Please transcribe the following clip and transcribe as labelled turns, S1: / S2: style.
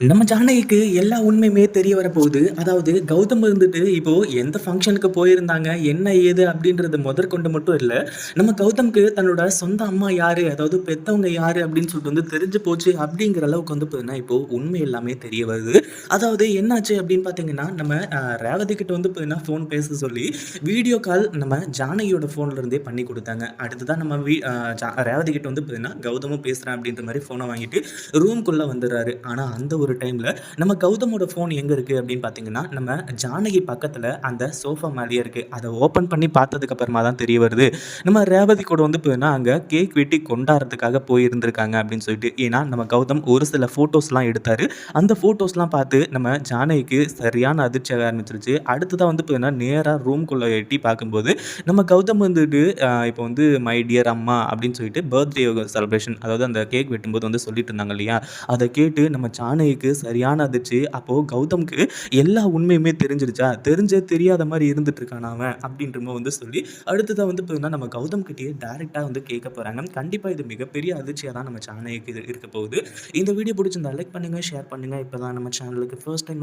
S1: நம்ம ஜானகிக்கு எல்லா உண்மையுமே தெரிய வரப்போகுது. அதாவது கௌதம் இருந்துட்டு இப்போ எந்த ஃபங்க்ஷனுக்கு போயிருந்தாங்க, என்ன ஏது அப்படின்றது முதற்கொண்டு மட்டும் இல்லை நம்ம கௌதம்க்கு தன்னோட சொந்த அம்மா யாரு, அதாவது பெத்தவங்க யாரு அப்படின்னு சொல்லிட்டு வந்து தெரிஞ்சு போச்சு அப்படிங்கிற அளவுக்கு வந்து பார்த்தீங்கன்னா, இப்போ உண்மை எல்லாமே தெரிய வருது. அதாவது என்னாச்சு அப்படின்னு பார்த்தீங்கன்னா, நம்ம ரேவதி கிட்ட வந்து பார்த்தீங்கன்னா ஃபோன் பேச சொல்லி, வீடியோ கால் நம்ம ஜானகியோட ஃபோன்ல இருந்தே பண்ணி கொடுத்தாங்க அடுத்ததா நம்ம வீ ஜா ரேவதி கிட்ட வந்து பார்த்தீங்கன்னா, கௌதமும் பேசுறேன் அப்படின்ற மாதிரி ஃபோனை வாங்கிட்டு ரூம்குள்ள வந்துடுறாரு ஆனா அந்த ஒரு டைமில் நம்ம கௌதமோட ஃபோன் எங்கே இருக்குது அப்படின்னு பார்த்தீங்கன்னா, நம்ம ஜானகி பக்கத்தில் அந்த சோஃபா மேலேயே இருக்குது அதை ஓப்பன் பண்ணி பார்த்ததுக்கப்புறமா தான் தெரிய வருது. நம்ம ரேவதி கூட வந்து போனால் அங்கே கேக் வெட்டி கொண்டாடுறதுக்காக போயிருந்திருக்காங்க அப்படின்னு சொல்லிட்டு. ஏன்னா நம்ம கௌதம் ஒரு சில ஃபோட்டோஸ்லாம் எடுத்தார் அந்த ஃபோட்டோஸ்லாம் பார்த்து நம்ம ஜானகிக்கு சரியான அதிர்ச்சி ஆக அடுத்ததாக அடுத்ததா வந்து போனால் நேராக ரூம்குள்ளே எட்டி பார்க்கும்போது, நம்ம கௌதம் வந்துட்டு இப்போ வந்து மை டியர் அம்மா அப்படின்னு சொல்லிட்டு பர்த்டே செலிப்ரேஷன் அதாவது அந்த கேக் வெட்டும்போது வந்து சொல்லிட்டு இருந்தாங்க இல்லையா? அதை கேட்டு நம்ம ஜானகிக்கு சரியான அதிர்ச்சி. அப்போ கௌதம்க்கு எல்லா உண்மையுமே தெரிஞ்சிருச்சா? தெரிஞ்ச தெரியாத மாதிரி இருந்துட்டு இருக்கானா அவன் அப்படின்ற வந்து சொல்லி, அடுத்ததாக வந்து பார்த்தீங்கன்னா, நம்ம கௌதம் கிட்டயே டேரெக்டாக வந்து கேட்க போறாங்க. கண்டிப்பா இது மிகப்பெரிய அதிர்ச்சியாக தான் நம்ம சேனலுக்கு இருக்க போகுது. இந்த வீடியோ பிடிச்சிருந்தா லைக் பண்ணுங்க, ஷேர் பண்ணுங்க. இப்போ தான் நம்ம சேனலுக்கு ஃபர்ஸ்ட் டைம்